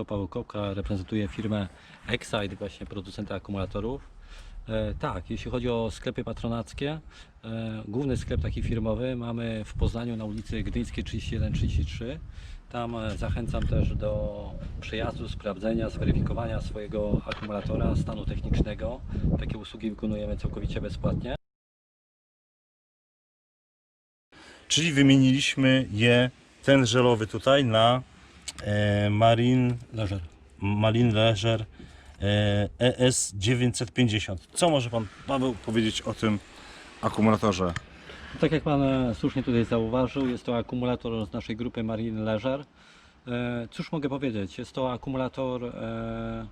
nazwisko Paweł Kopka, reprezentuję firmę Excite, właśnie producenta akumulatorów. E, tak, jeśli chodzi o sklepy patronackie, e, główny sklep taki firmowy mamy w Poznaniu na ulicy Gdyńskiej 31-33. Tam e, zachęcam też do przejazdu, sprawdzenia, zweryfikowania swojego akumulatora, stanu technicznego. Takie usługi wykonujemy całkowicie bezpłatnie. Czyli wymieniliśmy je, ten żelowy tutaj na Marine, Leżer. Marine Leisure e, ES 950. Co może Pan Paweł powiedzieć o tym akumulatorze? Tak jak Pan e, słusznie tutaj zauważył, jest to akumulator z naszej grupy Marine Leisure. E, Cóż mogę powiedzieć? Jest to akumulator e,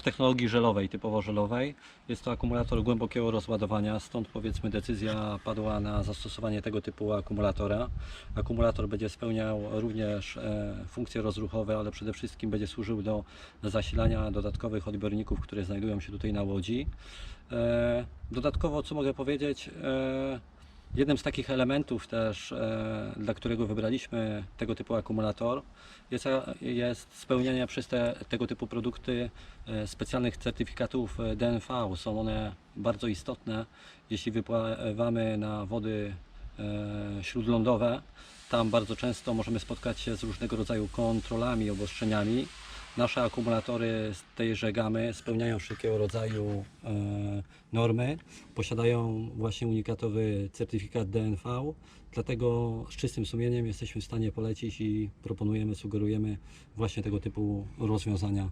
w technologii żelowej, typowo żelowej. Jest to akumulator głębokiego rozładowania, stąd powiedzmy decyzja padła na zastosowanie tego typu akumulatora. Akumulator będzie spełniał również e, funkcje rozruchowe, ale przede wszystkim będzie służył do zasilania dodatkowych odbiorników, które znajdują się tutaj na łodzi. E, Dodatkowo, co mogę powiedzieć? E, Jednym z takich elementów też, e, dla którego wybraliśmy tego typu akumulator, jest, jest spełnianie przez te, tego typu produkty e, specjalnych certyfikatów e, DNV. Są one bardzo istotne, jeśli wypływamy na wody e, śródlądowe. Tam bardzo często możemy spotkać się z różnego rodzaju kontrolami, obostrzeniami. Nasze akumulatory z tejże gamy spełniają wszelkiego rodzaju e, normy, posiadają właśnie unikatowy certyfikat DNV, dlatego z czystym sumieniem jesteśmy w stanie polecić i proponujemy, sugerujemy właśnie tego typu rozwiązania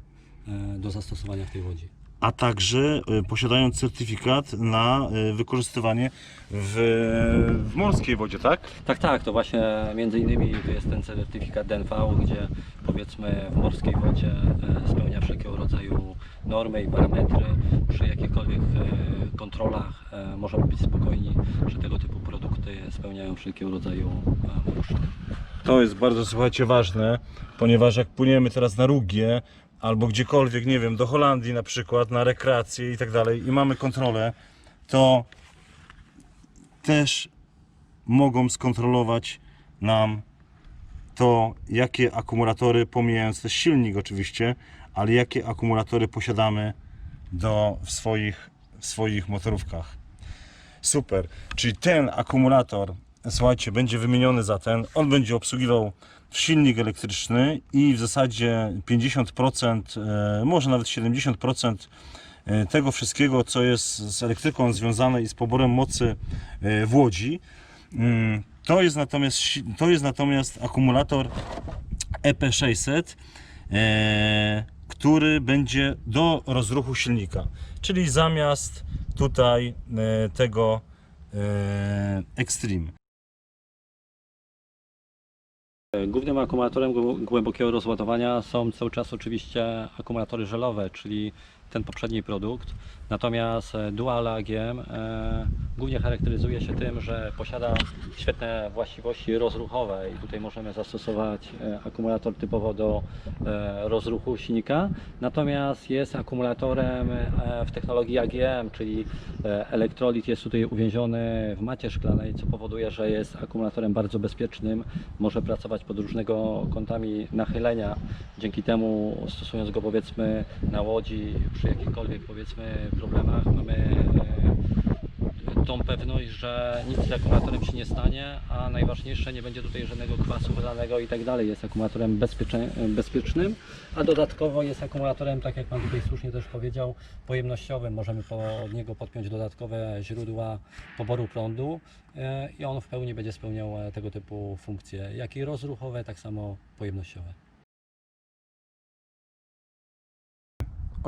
e, do zastosowania w tej łodzi. A także e, posiadają certyfikat na e, wykorzystywanie w, w morskiej wodzie, tak? Tak, tak, to właśnie między innymi to jest ten certyfikat DNV, gdzie powiedzmy w morskiej wodzie e, spełnia wszelkiego rodzaju normy i parametry. Przy jakichkolwiek kontrolach możemy być spokojni, że tego typu produkty spełniają wszelkiego rodzaju uproszczenia. To jest bardzo, słuchajcie, ważne, ponieważ jak płyniemy teraz na Rugię albo gdziekolwiek, nie wiem, do Holandii na przykład, na rekreację i tak dalej i mamy kontrolę, to też mogą skontrolować nam to, jakie akumulatory, pomijając też silnik oczywiście, ale jakie akumulatory posiadamy do, w, swoich, w swoich motorówkach. Super. Czyli ten akumulator, słuchajcie, będzie wymieniony za ten. On będzie obsługiwał silnik elektryczny i w zasadzie 50%, e, może nawet 70% e, tego wszystkiego, co jest z elektryką związane i z poborem mocy e, w Łodzi. Mm, To jest natomiast, to jest natomiast akumulator EP600, e, który będzie do rozruchu silnika. Czyli zamiast tutaj tego Extreme. Głównym akumulatorem głę- głębokiego rozładowania są cały czas oczywiście akumulatory żelowe, czyli ten poprzedni produkt. Natomiast e, Dual AGM e, głównie charakteryzuje się tym, że posiada świetne właściwości rozruchowe i tutaj możemy zastosować e, akumulator typowo do rozruchu silnika. Natomiast jest akumulatorem w technologii AGM, czyli elektrolit jest tutaj uwięziony w macie szklanej, co powoduje, że jest akumulatorem bardzo bezpiecznym. Może pracować pod różnego kątami nachylenia. Dzięki temu stosując go powiedzmy na łodzi przy jakichkolwiek powiedzmy problemach mamy e, tą pewność, że nic z akumulatorem się nie stanie, a najważniejsze nie będzie tutaj żadnego kwasu wylanego i tak dalej. Jest akumulatorem bezpiecznym, a dodatkowo jest akumulatorem, tak jak Pan tutaj słusznie też powiedział, pojemnościowym. Możemy pod niego podpiąć dodatkowe źródła poboru prądu e, i on w pełni będzie spełniał e, tego typu funkcje, jak i rozruchowe, tak samo pojemnościowe.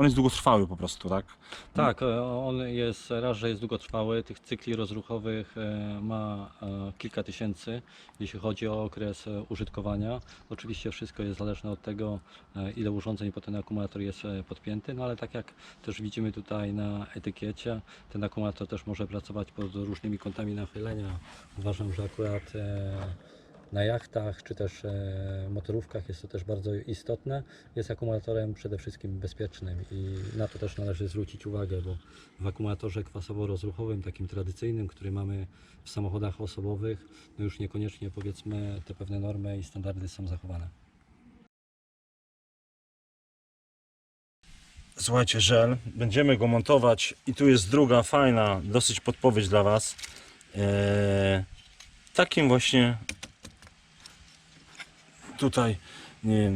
On jest długotrwały po prostu, tak? Tak, e, on jest raz, że jest długotrwały, tych cykli rozruchowych e, ma e, kilka tysięcy, jeśli chodzi o okres użytkowania. Oczywiście wszystko jest zależne od tego, ile urządzeń po ten akumulator jest podpięty, no ale tak jak też widzimy tutaj na etykiecie, ten akumulator też może pracować pod różnymi kątami nachylenia. Uważam, że akurat na jachtach czy też e, motorówkach jest to też bardzo istotne. Jest akumulatorem przede wszystkim bezpiecznym i na to też należy zwrócić uwagę, bo w akumulatorze kwasowo-rozruchowym, takim tradycyjnym, który mamy w samochodach osobowych, no już niekoniecznie powiedzmy te pewne normy i standardy są zachowane. słuchajcie, żel. Będziemy go montować i tu jest druga fajna, dosyć podpowiedź dla Was. Eee, takim właśnie tutaj, nie,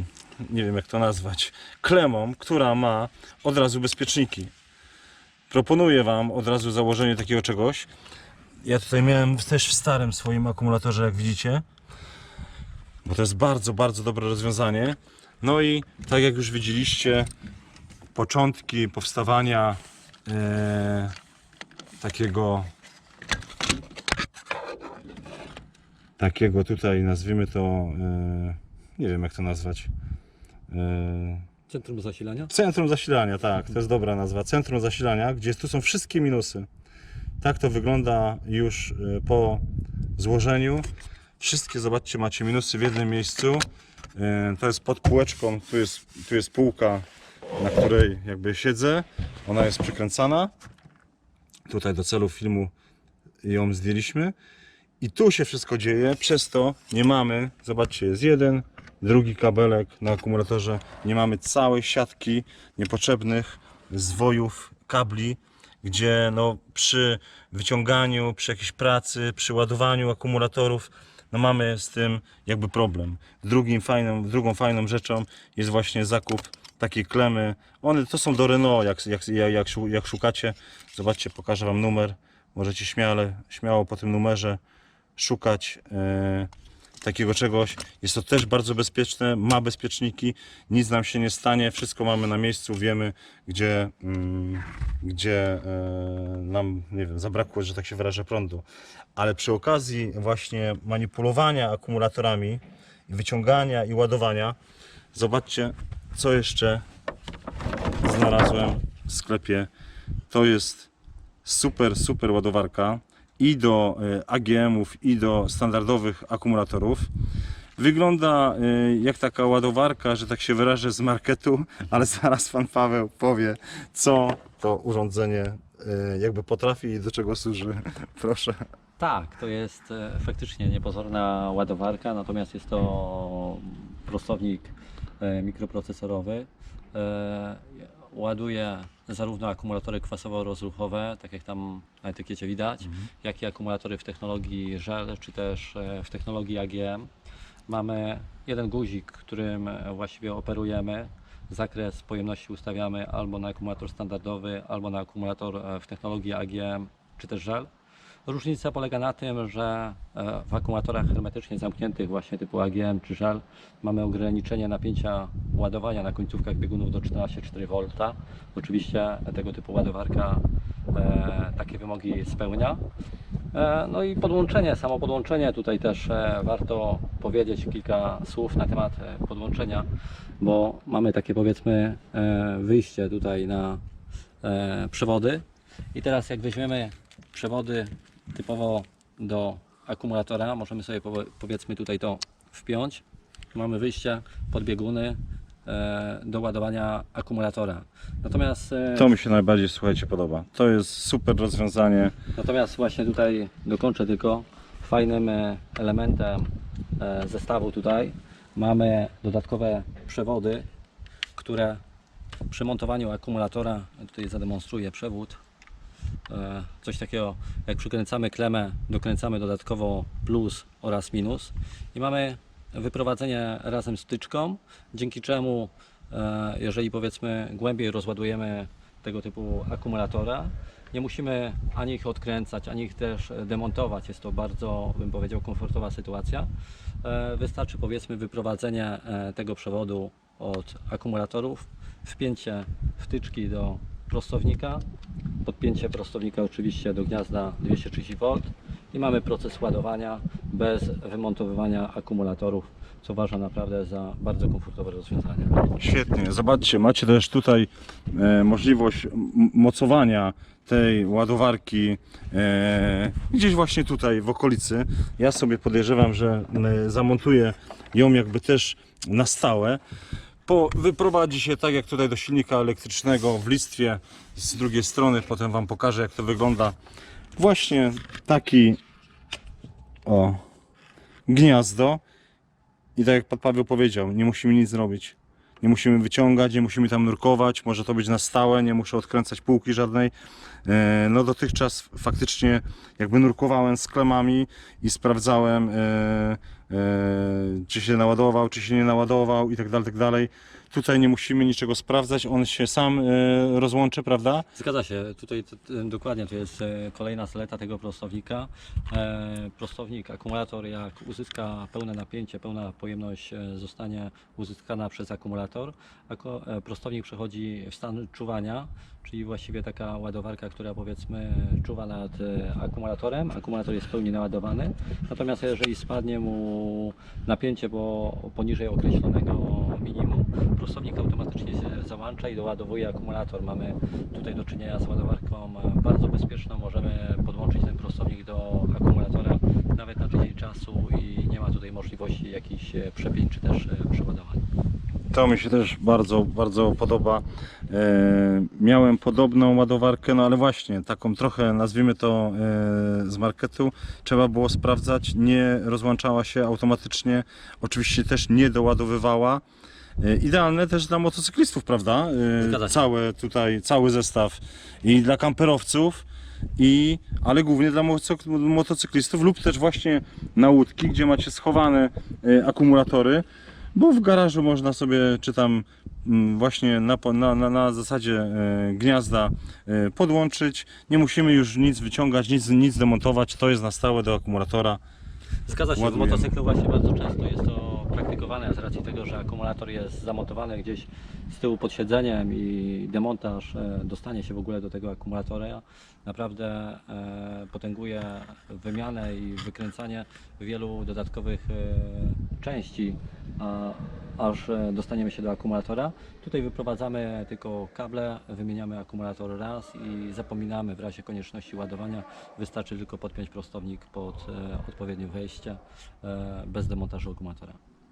nie wiem jak to nazwać, klemą, która ma od razu bezpieczniki. Proponuję Wam od razu założenie takiego czegoś. Ja tutaj miałem też w starym swoim akumulatorze, jak widzicie. Bo to jest bardzo, bardzo dobre rozwiązanie. No i tak jak już widzieliście, początki powstawania e, takiego takiego tutaj nazwijmy to e, nie wiem jak to nazwać e, Centrum zasilania? Centrum zasilania, tak, to jest dobra nazwa. Centrum zasilania, gdzie tu są wszystkie minusy. Tak to wygląda już y, po złożeniu. Wszystkie, zobaczcie, macie minusy w jednym miejscu. Y, To jest pod półeczką, tu jest, tu jest półka, na której jakby siedzę. Ona jest przykręcana. Tutaj do celu filmu ją zdjęliśmy. I tu się wszystko dzieje, przez to nie mamy, zobaczcie, jest jeden, drugi kabelek na akumulatorze, nie mamy całej siatki niepotrzebnych zwojów, kabli, gdzie no, przy wyciąganiu, przy jakiejś pracy, przy ładowaniu akumulatorów, no mamy z tym jakby problem. Drugim fajną, drugą fajną rzeczą jest właśnie zakup takiej klemy. One to są do Renault, jak, jak, jak, jak szukacie. Zobaczcie, pokażę Wam numer. Możecie śmiale, śmiało po tym numerze szukać e, takiego czegoś. Jest to też bardzo bezpieczne, ma bezpieczniki, nic nam się nie stanie, wszystko mamy na miejscu, wiemy gdzie, mm, gdzie e, nam, nie wiem, zabrakło, że tak się wyrażę, prądu. Ale przy okazji właśnie manipulowania akumulatorami, wyciągania i ładowania, zobaczcie co jeszcze znalazłem w sklepie. To jest super, super ładowarka i do e, AGM-ów, i do standardowych akumulatorów. Wygląda e, jak taka ładowarka, że tak się wyrażę, z marketu, ale zaraz pan Paweł powie, co to urządzenie e, jakby potrafi i do czego służy. Proszę. Tak, to jest faktycznie niepozorna ładowarka, natomiast jest to prostownik mikroprocesorowy. Ładuje zarówno akumulatory kwasowo-rozruchowe, tak jak tam na etykiecie widać, jak i akumulatory w technologii żel, czy też e, w technologii AGM. Mamy jeden guzik, którym właściwie operujemy. Zakres pojemności ustawiamy albo na akumulator standardowy, albo na akumulator e, w technologii AGM, czy też żel. Różnica polega na tym, że e, w akumulatorach hermetycznie zamkniętych właśnie typu AGM czy żel mamy ograniczenie napięcia ładowania na końcówkach biegunów do 14,4 V. Oczywiście tego typu ładowarka e, takie wymogi spełnia. E, No i podłączenie, samo podłączenie tutaj też warto powiedzieć kilka słów na temat podłączenia, bo mamy takie powiedzmy wyjście tutaj na przewody i teraz jak weźmiemy przewody typowo do akumulatora, możemy sobie powie- powiedzmy tutaj to wpiąć. Mamy wyjście pod bieguny e, do ładowania akumulatora. Natomiast e, To mi się najbardziej, słuchajcie, podoba. To jest super rozwiązanie. Natomiast właśnie tutaj dokończę tylko fajnym e, elementem zestawu tutaj mamy dodatkowe przewody, które przy montowaniu akumulatora, tutaj zademonstruję przewód, coś takiego jak przykręcamy klemę, dokręcamy dodatkowo plus oraz minus i mamy wyprowadzenie razem z wtyczką, dzięki czemu e, jeżeli powiedzmy głębiej rozładujemy tego typu akumulatora, nie musimy ani ich odkręcać, ani ich też demontować. Jest to bardzo, bym powiedział, komfortowa sytuacja. E, Wystarczy powiedzmy wyprowadzenie e, tego przewodu od akumulatorów, wpięcie wtyczki do prostownika, podpięcie prostownika oczywiście do gniazda 230V i mamy proces ładowania bez wymontowywania akumulatorów, co uważam naprawdę za bardzo komfortowe rozwiązanie. Świetnie, zobaczcie, macie też tutaj e, możliwość mocowania tej ładowarki e, gdzieś właśnie tutaj w okolicy. Ja sobie podejrzewam, że e, zamontuję ją jakby też na stałe. Po, wyprowadzi się tak jak tutaj do silnika elektrycznego w listwie z drugiej strony, potem Wam pokażę jak to wygląda. Właśnie taki o gniazdo i tak jak Pan Paweł powiedział, nie musimy nic zrobić. nie musimy wyciągać, nie musimy tam nurkować, może to być na stałe, nie muszę odkręcać półki żadnej. E, No dotychczas faktycznie jakby nurkowałem z klemami i sprawdzałem e, czy się naładował, czy się nie naładował i tak dalej, tak dalej. Tutaj nie musimy niczego sprawdzać, on się sam e, rozłączy, prawda? Zgadza się, tutaj dokładnie to jest e, kolejna zaleta tego prostownika. E, Prostownik, akumulator jak uzyska pełne napięcie, pełna pojemność zostanie uzyskana przez akumulator. Prostownik przechodzi w stan czuwania, czyli właściwie taka ładowarka, która powiedzmy czuwa nad akumulatorem. Akumulator jest w pełni naładowany, natomiast jeżeli spadnie mu napięcie bo poniżej określonego minimum, prostownik automatycznie się załącza i doładowuje akumulator. Mamy tutaj do czynienia z ładowarką bardzo bezpieczną. Możemy podłączyć ten prostownik do akumulatora nawet na tydzień czasu i nie ma tutaj możliwości jakichś e, przepięć czy też e, przeładowań. To mi się też bardzo, bardzo podoba. E, miałem podobną ładowarkę, no ale właśnie taką trochę, nazwijmy to e, z marketu, trzeba było sprawdzać, nie rozłączała się automatycznie, oczywiście też nie doładowywała. E, Idealne też dla motocyklistów, prawda? Zgadza się. Całe tutaj, cały zestaw i dla kamperowców, i, ale głównie dla motocyk- motocyklistów lub też właśnie na łódki, gdzie macie schowane e, akumulatory, bo w garażu można sobie, czy tam mm, właśnie na, na, na, na zasadzie gniazda podłączyć. Nie musimy już nic wyciągać, nic, nic demontować, to jest na stałe do akumulatora. Zgadza się, w Ładujemy. motocyklu właśnie bardzo często jest to praktykowane z racji tego, że akumulator jest zamontowany gdzieś z tyłu pod siedzeniem i demontaż, e, dostanie się w ogóle do tego akumulatora naprawdę e, potęguje wymianę i wykręcanie wielu dodatkowych e, części, aż dostaniemy się do akumulatora. Tutaj wyprowadzamy tylko kable, wymieniamy akumulator raz i zapominamy w razie konieczności ładowania. Wystarczy tylko podpiąć prostownik pod odpowiednie wejście bez demontażu akumulatora.